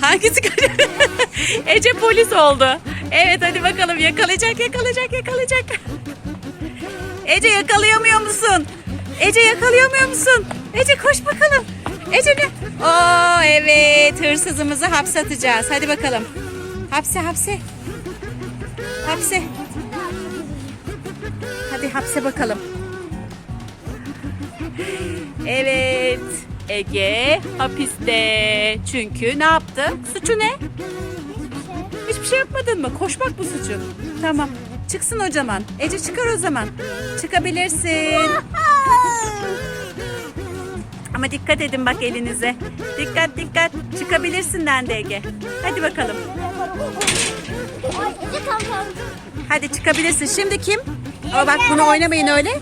Hangisi kaçırdı? Ece polis oldu. Evet hadi bakalım yakalayacak yakalayacak yakalayacak. Ece yakalayamıyor musun? Ece yakalayamıyor musun? Ece koş bakalım. Ece ne? Oo evet hırsızımızı hapse atacağız. Hadi bakalım. Hapse hapse. Hapse. Hadi hapse bakalım. Evet. Ege hapiste. Çünkü ne yaptı? Suçu ne? Hiçbir şey yapmadın mı? Koşmak bu suçun. Tamam. Çıksın o zaman. Ece çıkar o zaman. Çıkabilirsin. Ama dikkat edin bak elinize. Dikkat dikkat. Çıkabilirsin dendi Ege. Hadi bakalım. Hadi çıkabilirsin. Şimdi kim? Ama bak bunu oynamayın öyle.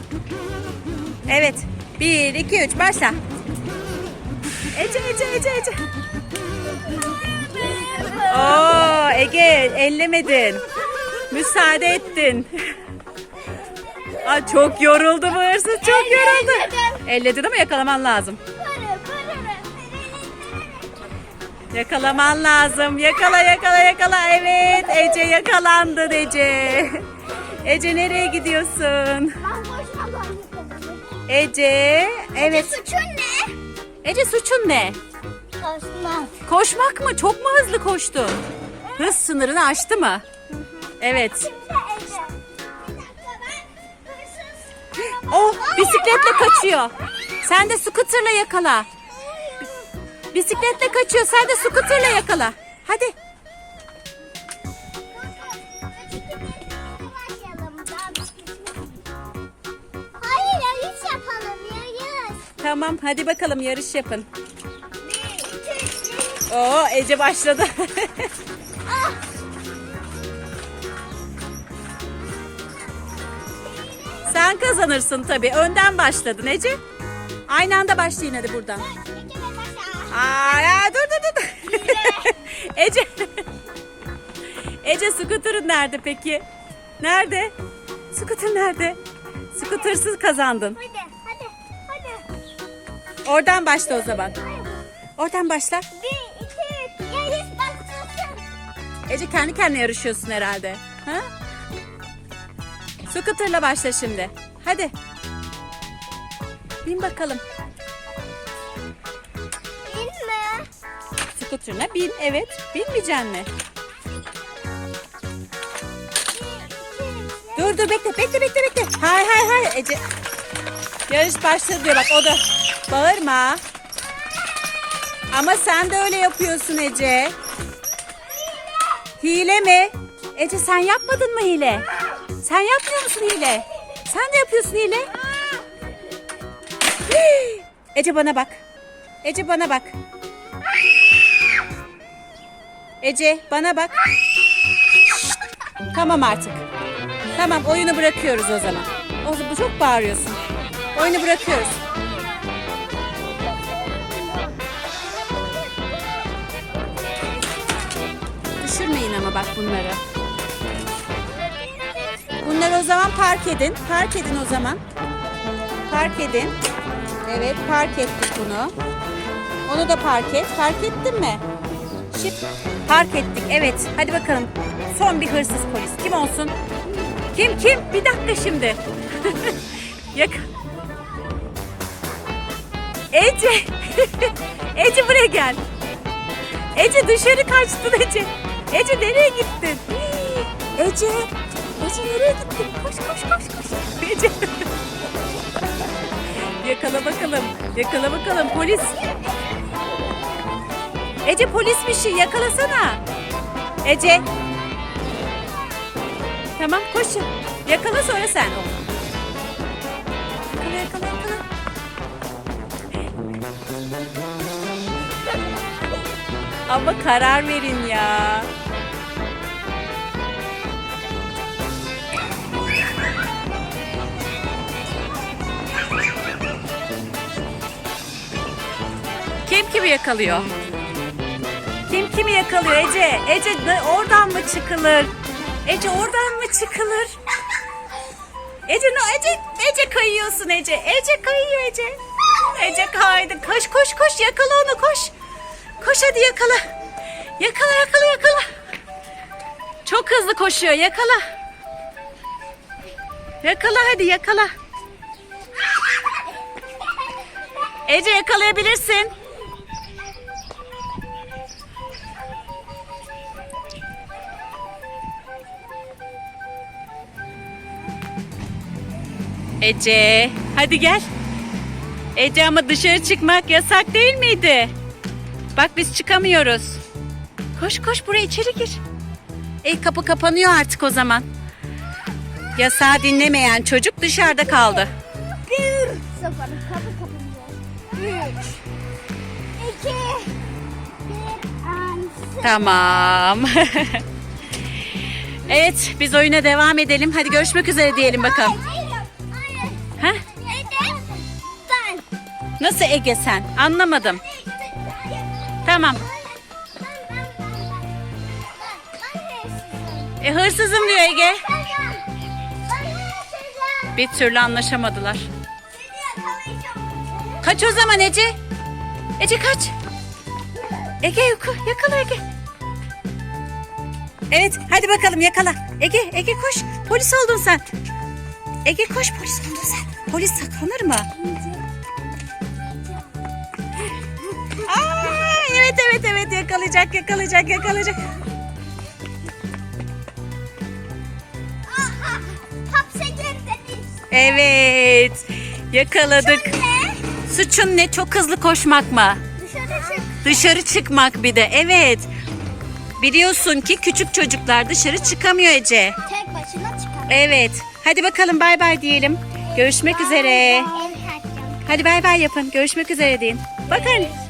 Evet. Bir, iki, üç. Başla. Ece, Ece, Ece, Ece. Oo, Ege ellemedin. Müsaade ettin. Aa, çok yoruldu bu hırsız. Çok yoruldu. Elledin ama yakalaman lazım. Yakalaman lazım. Yakala yakala yakala. Evet Ece yakalandın Ece. Ece nereye gidiyorsun? Ece. Evet. Suçun? Ece suçun ne? Kaçmak. Koşmak mı? Çok mu hızlı koştun? Hız sınırını aştı mı? Evet. Oh bisikletle kaçıyor. Sen de scooterla yakala. Bisikletle kaçıyor. Sen de scooterla yakala. Hadi. Tamam hadi bakalım yarış yapın. Oo Ece başladı. Sen kazanırsın tabii. Önden başladın Ece. Aynı anda başlayın hadi buradan. Aa, ya, dur dur dur. Ece. Ece scooter'ın nerede peki? Nerede? Scooter nerede? Scooter'sız kazandın. Hadi. Oradan başla o zaman. Oradan başla. Bir, iki, üç. Yarış başlasın. Ece kendi kendine yarışıyorsun herhalde. Ha? Scooter'la başla şimdi. Hadi. Bin bakalım. İnme. Scooter'ına bin. Evet. Binmeyeceksin mi? Dur dur bekle bekle bekle bekle. Hay hay hay Ece. Yarış başladı diyor bak o da. Bağırma. Ama sen de öyle yapıyorsun Ece. Hile mi? Ece sen yapmadın mı hile? Sen yapmıyor musun hile? Sen de yapıyorsun hile. Ece bana bak. Ece bana bak. Ece bana bak. Tamam artık. Tamam oyunu bırakıyoruz o zaman. O çok bağırıyorsun. Oyunu bırakıyoruz. Düşürmeyin ama bak bunları. Bunları o zaman park edin. Park edin o zaman. Park edin. Evet park ettik bunu. Onu da park et. Park ettin mi? Şimdi park ettik. Evet. Hadi bakalım. Son bir hırsız polis. Kim olsun? Kim kim? Bir dakika şimdi. Yak. Ece. Ece buraya gel. Ece dışarı kaçtın Ece. Ece nereye gittin? Ece. Ece nereye gittin? Koş koş koş koş. Ece. Yakala bakalım. Yakala bakalım polis. Ece polismişi yakalasana. Ece. Tamam koş. Yakala sonra sen onu. Yakala yakala yakala. Ama karar verin ya. Yakalıyor? Kim kimi yakalıyor Ece? Ece oradan mı çıkılır? Ece oradan mı çıkılır? Ece no Ece Ece kayıyorsun Ece. Ece kayıyor Ece. Ece kaydı. Koş koş koş yakala onu koş. Koş hadi yakala. Yakala yakala yakala. Çok hızlı koşuyor yakala. Yakala hadi yakala. Ece yakalayabilirsin. Ece, hadi gel. Ece ama dışarı çıkmak yasak değil miydi? Bak biz çıkamıyoruz. Koş koş buraya içeri gir. E kapı kapanıyor artık o zaman. Yasağı dinlemeyen çocuk dışarıda kaldı. Bir. Sıfır. Kapı kapanıyor. Üç. İki. Bir. Tamam. evet biz oyuna devam edelim. Hadi görüşmek üzere diyelim bakalım. Nasıl Ege sen? Anlamadım. Tamam. E, hırsızım diyor Ege. Bir türlü anlaşamadılar. Kaç o zaman Ece? Ece kaç. Ege yakala Ege. Evet hadi bakalım yakala. Ege Ege koş. Polis oldun sen. Ege koş polis oldun sen. Polis saklanır mı? Evet evet evet yakalayacak yakalayacak yakalayacak. Aha, hapse girdiniz. Evet yakaladık. Ne? Suçun ne çok hızlı koşmak mı? Dışarı çık. Dışarı çıkmak bir de evet. Biliyorsun ki küçük çocuklar dışarı çıkamıyor Ece. Tek başına çıkar. Evet. Hadi bakalım bay bay diyelim. Görüşmek üzere. Ev kaçacağım. Hadi bay bay yapın. Görüşmek üzere deyin. Bakın.